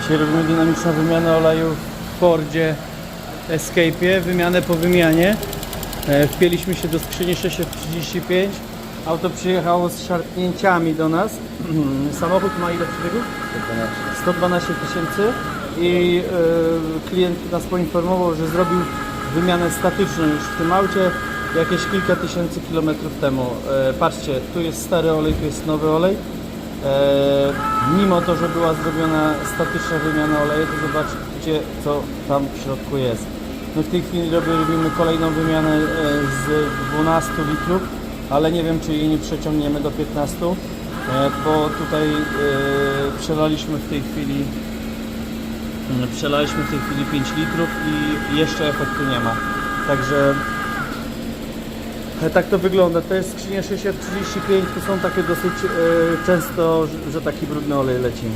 Dzisiaj robimy dynamiczną wymianę oleju w Fordzie Escape'ie, wymianę po wymianie. E, Wpięliśmy się do skrzyni 635. Auto przyjechało z szarpnięciami do nas. Samochód ma ile przebiegów? 112 tysięcy i e, klient nas poinformował, że zrobił wymianę statyczną już w tym aucie jakieś kilka tysięcy kilometrów temu. E, patrzcie, tu jest stary olej, tu jest nowy olej. E, mimo to, że była zrobiona statyczna wymiana oleju, to zobaczcie co tam w środku jest. My w tej chwili robi- robimy kolejną wymianę e, z 12 litrów, ale nie wiem czy jej nie przeciągniemy do 15, e, bo tutaj przelaliśmy w tej chwili Mm, Przelaliśmy w tej chwili 5 litrów i jeszcze efektu nie ma. Także tak to wygląda. To jest skrzynia 635, to są takie dosyć e, często, że taki brudny olej leci.